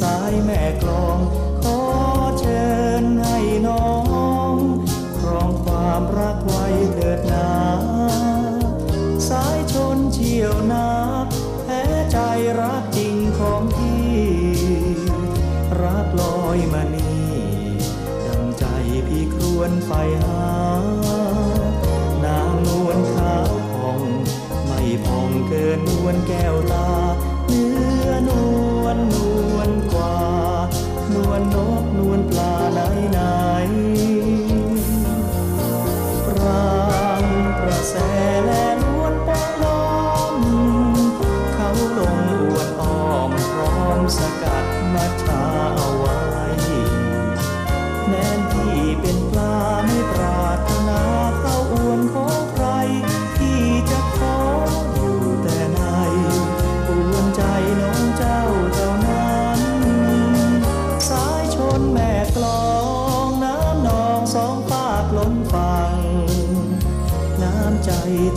สายแม่กลอ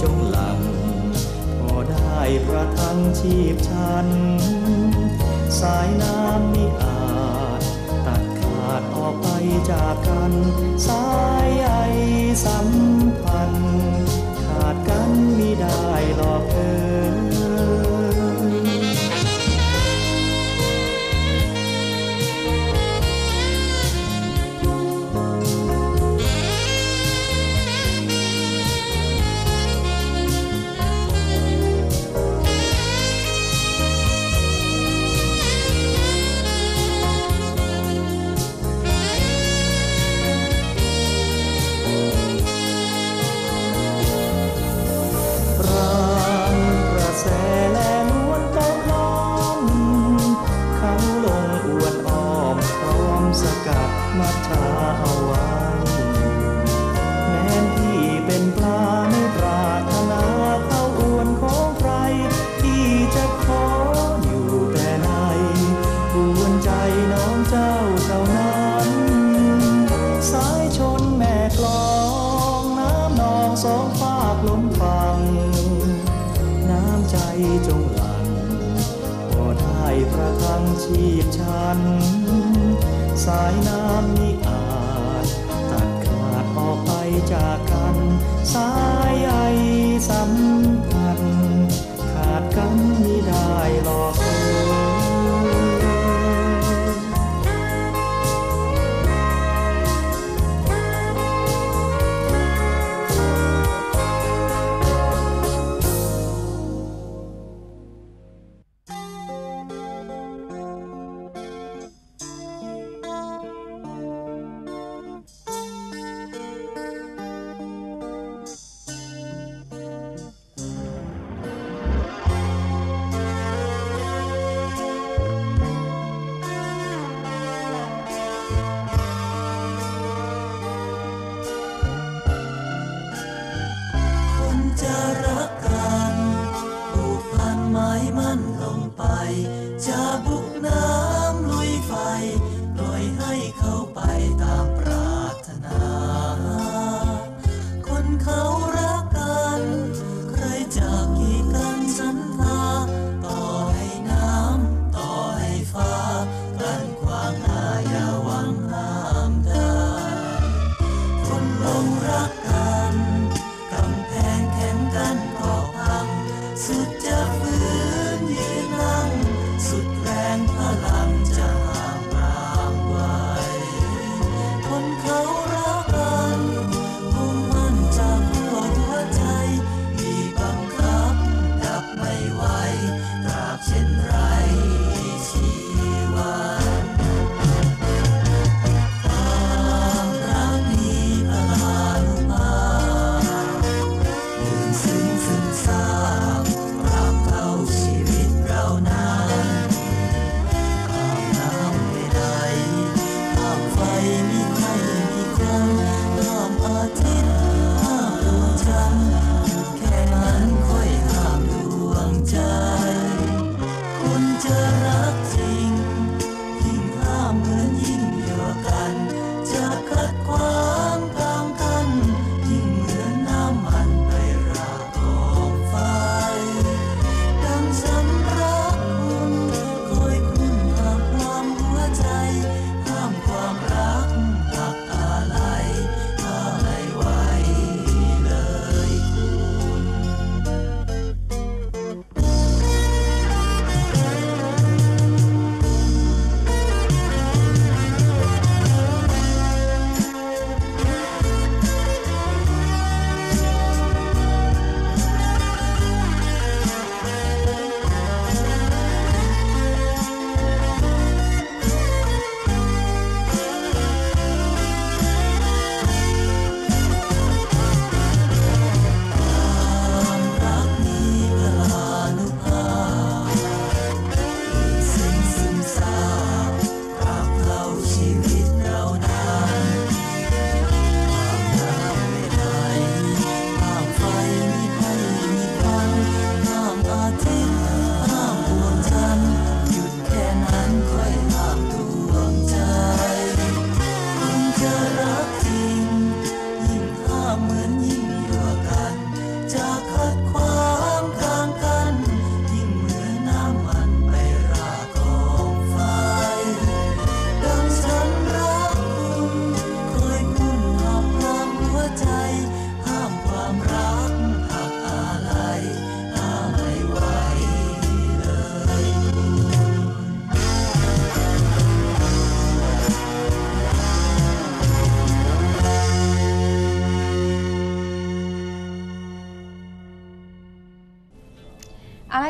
จงหลัง พอได้ประทังชีพฉัน สายน้ำมิอาจ ตัดขาดออกไปจากกัน สายใยสัมพันธ์ ขาดกันไม่ได้หรอกเธอ แม่กลองน้ำนองสองฝากล้มฟัง น้ำใจจงหลังพอได้ประทังชีพฉัน สายน้ำนี้อาจตัดขาดออกไปจากกัน สายใยสำคัญขาดกันไม่ได้หรอก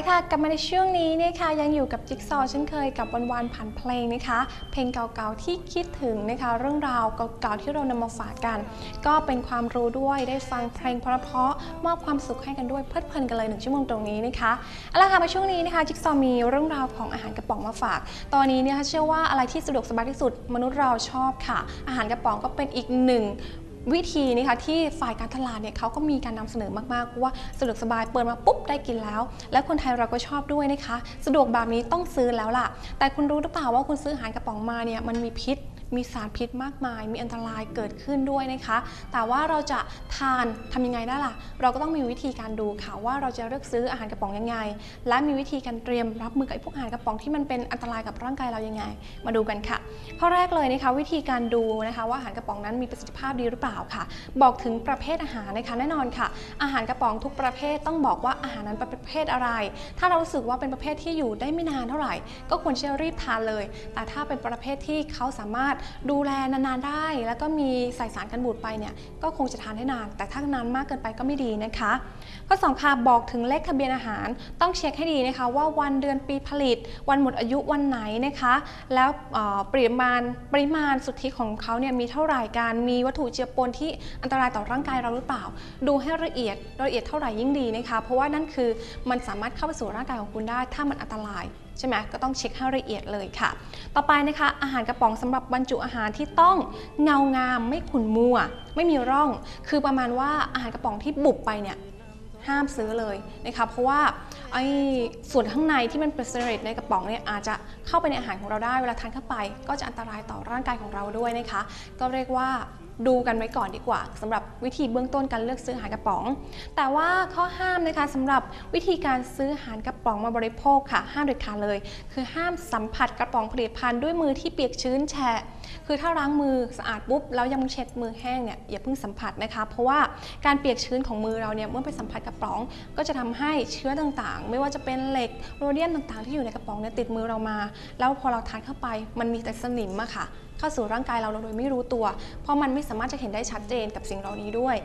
ละค่ะกลับมาในช่วงนี้เนี่ยค่ะยังอยู่กับจิ๊กซอว์เช่นเคยกับวันวานผ่านเพลงนะคะ เพลงเก่าๆที่คิดถึงนะคะ เรื่องราวเก่าๆที่เรานำมาฝากกัน ก็เป็นความรู้ด้วยได้ฟังเพลงเพราะๆมอบความสุขให้กันด้วยเพลิดเพลินกันเลยหนึ่งชั่วโมงตรงนี้นะคะเอาละค่ะมาช่วงนี้นะคะจิ๊กซอว์มีเรื่องราวของอาหารกระป๋องมาฝาก ตอนนี้เนี่ยเชื่อว่าอะไรที่สะดวกสบายที่สุดมนุษย์เราชอบค่ะ อาหารกระป๋องก็เป็นอีกหนึ่ง วิธีนะคะที่ฝ่ายการตลาดเนี่ยเขาก็มีการนำเสนอมากๆว่าสะดวกสบายเปิดมาปุ๊บได้กินแล้ว และคนไทยเราก็ชอบด้วยนะคะ สะดวกแบบนี้ต้องซื้อแล้วล่ะ แต่คุณรู้หรือเปล่าว่าคุณซื้ออาหารกระป๋องมาเนี่ยมันมีพิษ มีสารพิษมากมาย มีอันตรายเกิดขึ้นด้วยนะคะ แต่ว่าเราจะทานทำยังไงได้ล่ะ เราก็ต้องมีวิธีการดูค่ะว่าเราจะเลือกซื้ออาหารกระป๋องยังไง และมีวิธีการเตรียมรับมือกับพวกอาหารกระป๋องที่มันเป็นอันตรายกับร่างกายเรายังไง มาดูกันค่ะข้อแรกเลยนะคะวิธีการดูนะคะว่าอาหารกระป๋องนั้นมีประสิทธิภาพดีหรือเปล่าค่ะ บอกถึงประเภทอาหารนะคะแน่นอนค่ะ อาหารกระป๋องทุกประเภทต้องบอกว่าอาหารนั้นเป็นประเภทอะไร ถ้าเรารู้สึกว่าเป็นประเภทที่อยู่ได้ไม่นานเท่าไหร่ ก็ควรจะรีบทานเลย แต่ถ้าเป็นประเภทที่เขาสามารถดูแลนานๆได้ แล้วก็มีใส่สารกันบูดไปเนี่ยก็คงจะทานได้นาน แต่ถ้านานมากเกินไปก็ไม่ดีนะคะ ข้อสองค่ะบอกถึงเลขทะเบียนอาหาร ต้องเช็คให้ดีนะคะ ว่าวันเดือนปีผลิต วันหมดอายุวันไหนนะคะ แล้วปริมาณปริมาณสุทธิของเขาเนี่ยมีเท่าไหร่การมีวัตถุเจือปนที่อันตรายต่อร่างกายเราหรือเปล่า ดูให้ละเอียดละเอียดเท่าไหร่ยิ่งดีนะคะ เพราะว่านั่นคือมันสามารถเข้าไปสู่ร่างกายของคุณได้ ถ้ามันอันตราย ใช่ไหมก็ต้องเช็คให้ละเอียดเลยค่ะ ต่อไปนะคะ อาหารกระป๋องสำหรับบรรจุอาหารที่ต้องเงางามไม่ขุ่นมัว ไม่มีร่อง คือประมาณว่าอาหารกระป๋องที่บุบไปเนี่ยห้ามซื้อเลยนะคะเพราะว่าไอ้ส่วนข้างในที่มันเป็นสเตอเรตในกระป๋องเนี่ยอาจจะเข้าไปในอาหารของเราได้เวลาทานเข้าไป ก็จะอันตรายต่อร่างกายของเราด้วยนะคะ ก็เรียกว่า ดูกันไว้ก่อนดีกว่าสำหรับวิธีเบื้องต้นการเลือกซื้ออาหารกระป๋อง แต่ว่าข้อห้ามนะคะสำหรับวิธีการซื้ออาหารกระป๋องมาบริโภคค่ะห้ามเด็ดขาดเลย คือห้ามสัมผัสกระป๋องผลิตภัณฑ์ด้วยมือที่เปียกชื้นแฉะ คือถ้าล้างมือสะอาดปุ๊บแล้วยังเช็ดมือแห้งเนี่ยอย่าเพิ่งสัมผัสนะคะ เพราะว่าการเปียกชื้นของมือเราเนี่ยเมื่อไปสัมผัสกระป๋อง ก็จะทำให้เชื้อต่างๆ ไม่ว่าจะเป็นเหล็กโรเดียมต่างๆ ที่อยู่ในกระป๋องเนี่ยติดมือเรามา แล้วพอเราทานเข้าไปมันมีแต่สนิมอะค่ะเข้าสู่ร่างกายเราโดยไม่รู้ตัว เพราะมันไม่สามารถจะเห็นได้ชัดเจนกับสิ่งเหล่านี้ด้วย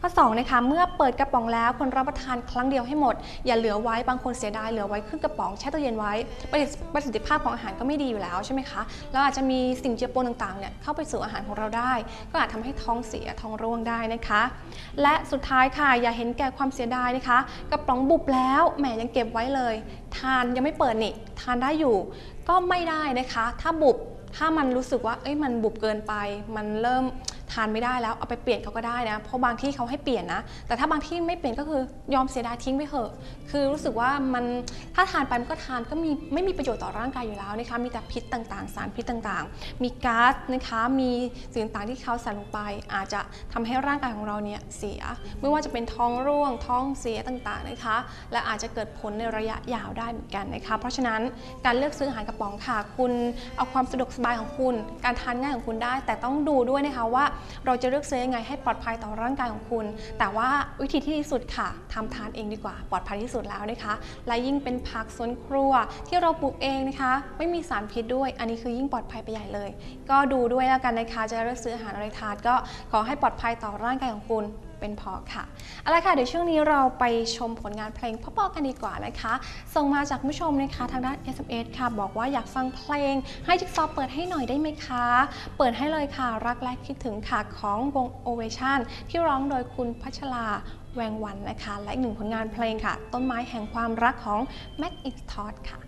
ข้อ2นะคะเมื่อเปิดกระป๋องแล้วคนรับประทานครั้งเดียวให้หมด อย่าเหลือไว้บางคนเสียดายเหลือไว้ครึ่งกระป๋องแช่ตู้เย็นไว้ประสิทธิภาพของอาหารก็ไม่ดีอยู่แล้วใช่ไหมคะแล้วอาจจะมีสิ่งเจือปนต่างๆเนี่ยเข้าไปสู่อาหารของเราได้ ก็อาจทำให้ท้องเสียท้องร่วงได้นะคะ และสุดท้ายค่ะอย่าเห็นแก่ความเสียดายนะคะกระป๋องบุบแล้วแหมยังเก็บไว้เลย ทานยังไม่เปิดนี่ทานได้อยู่ ก็ไม่ได้นะคะ ถ้าบุบถ้ามันรู้สึกว่าเอ้ยมันบุบเกินไป มันเริ่ม ทานไม่ได้แล้วเอาไปเปลี่ยนเขาก็ได้นะเพราะบางที่เขาให้เปลี่ยนนะ แต่ถ้าบางที่ไม่เปลี่ยนก็คือยอมเสียดายทิ้งไปเถอะ คือรู้สึกว่ามันถ้าทานไปมันก็ทานก็มีไม่มีประโยชน์ต่อร่างกายอยู่แล้วนะคะมีแต่พิษต่างๆ สารพิษต่างๆ มีก๊าซนะคะมีสิ่งต่างๆที่เขาใส่ลงไป อาจจะทำให้ร่างกายของเราเนี่ยเสีย ไม่ว่าจะเป็นท้องร่วงท้องเสียต่างๆนะคะ และอาจจะเกิดผลในระยะยาวได้เหมือนกันนะคะ เพราะฉะนั้นการเลือกซื้ออาหารกระป๋องค่ะ คุณเอาความสะดวกสบายของคุณ การทานง่ายของคุณได้ แต่ต้องดูด้วยนะคะว่าเราจะเลือกซื้อยังไงให้ปลอดภัยต่อร่างกายของคุณ แต่ว่าวิธีที่ดีสุดค่ะทำทานเองดีกว่า ปลอดภัยที่สุดแล้วนะคะ และยิ่งเป็นผักสวนครัวที่เราปลูกเองนะคะ ไม่มีสารพิษด้วย อันนี้คือยิ่งปลอดภัยไปใหญ่เลย ก็ดูด้วยแล้วกันนะคะ จะเลือกซื้ออาหารอะไรทานก็ขอให้ปลอดภัยต่อร่างกายของคุณ เป็นพอค่ะเอาละค่ะเดี๋ยวช่วงนี้เราไปชมผลงานเพลงพ่อๆกันดีกว่านะคะ ส่งมาจากผู้ชมนะคะทางด้าน SMS ค่ะ บอกว่าอยากฟังเพลง ให้จิ๊กซอเปิดให้หน่อยได้ไหมคะ เปิดให้เลยค่ะรักและคิดถึงค่ะของวง Ovation ที่ร้องโดยคุณพัชราแวงวันนะคะ และอีกหนึ่งผลงานเพลงค่ะ ต้นไม้แห่งความรักของ Mac i n t o s h ค่ะ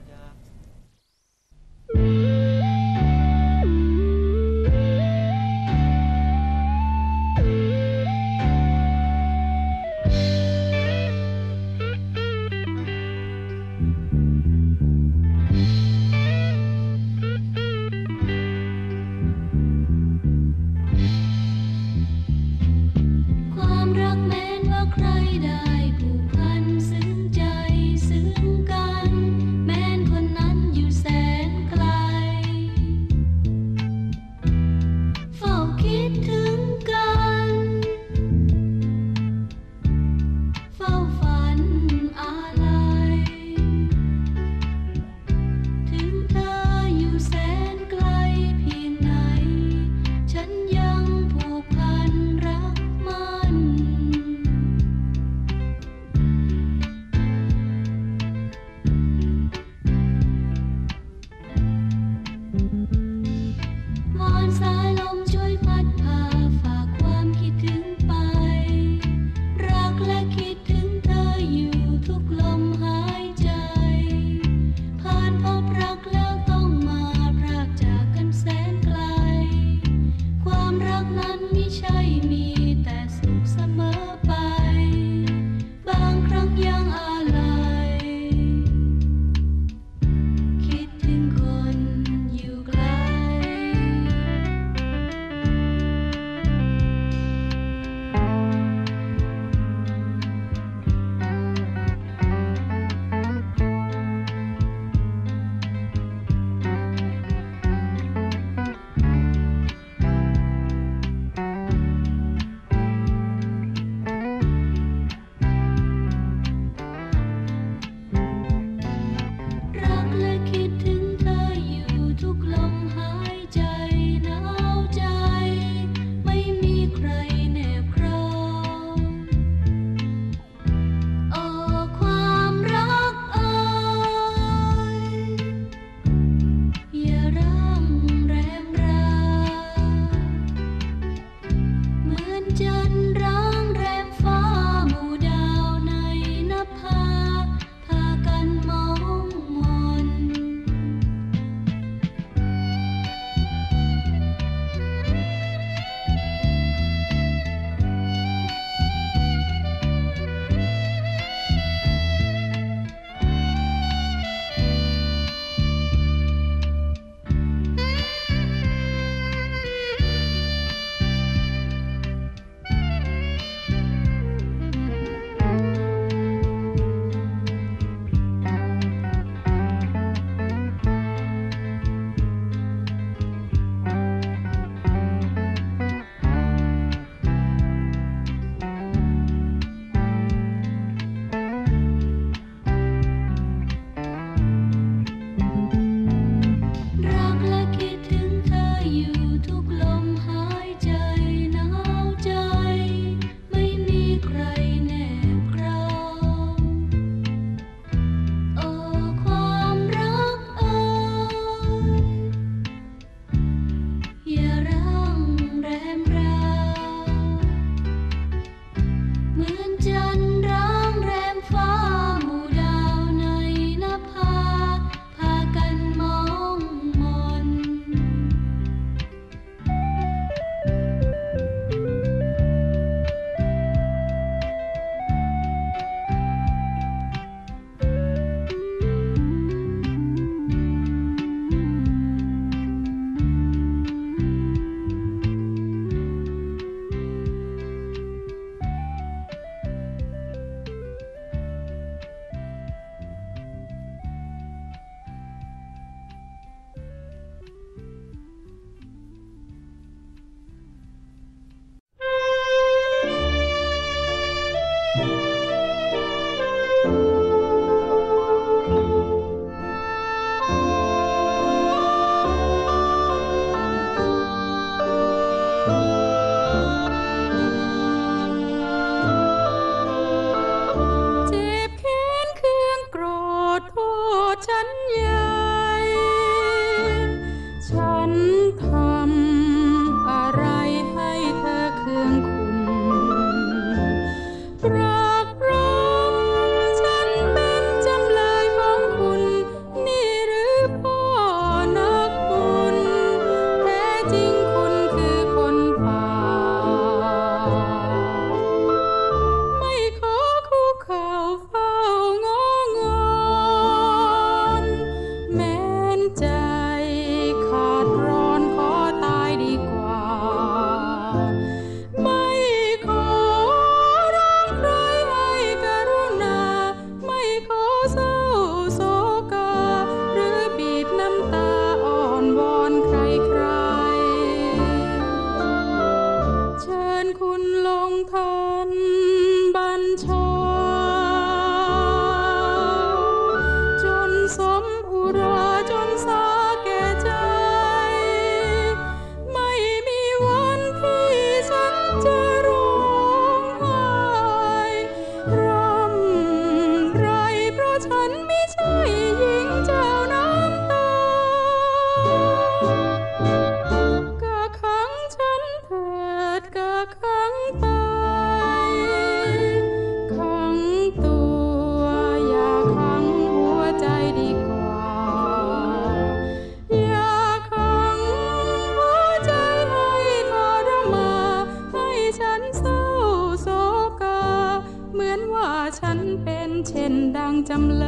ฉันเป็นเช่นดังจำเล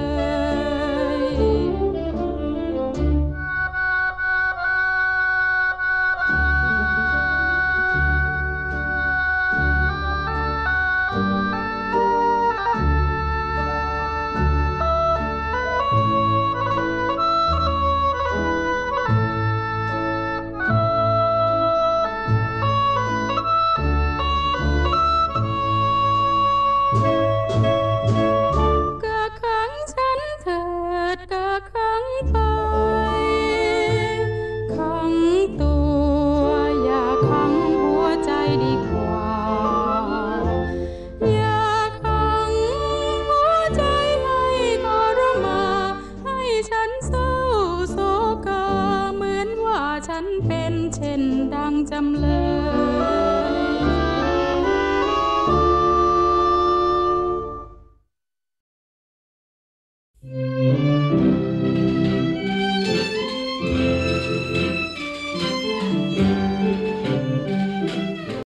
ย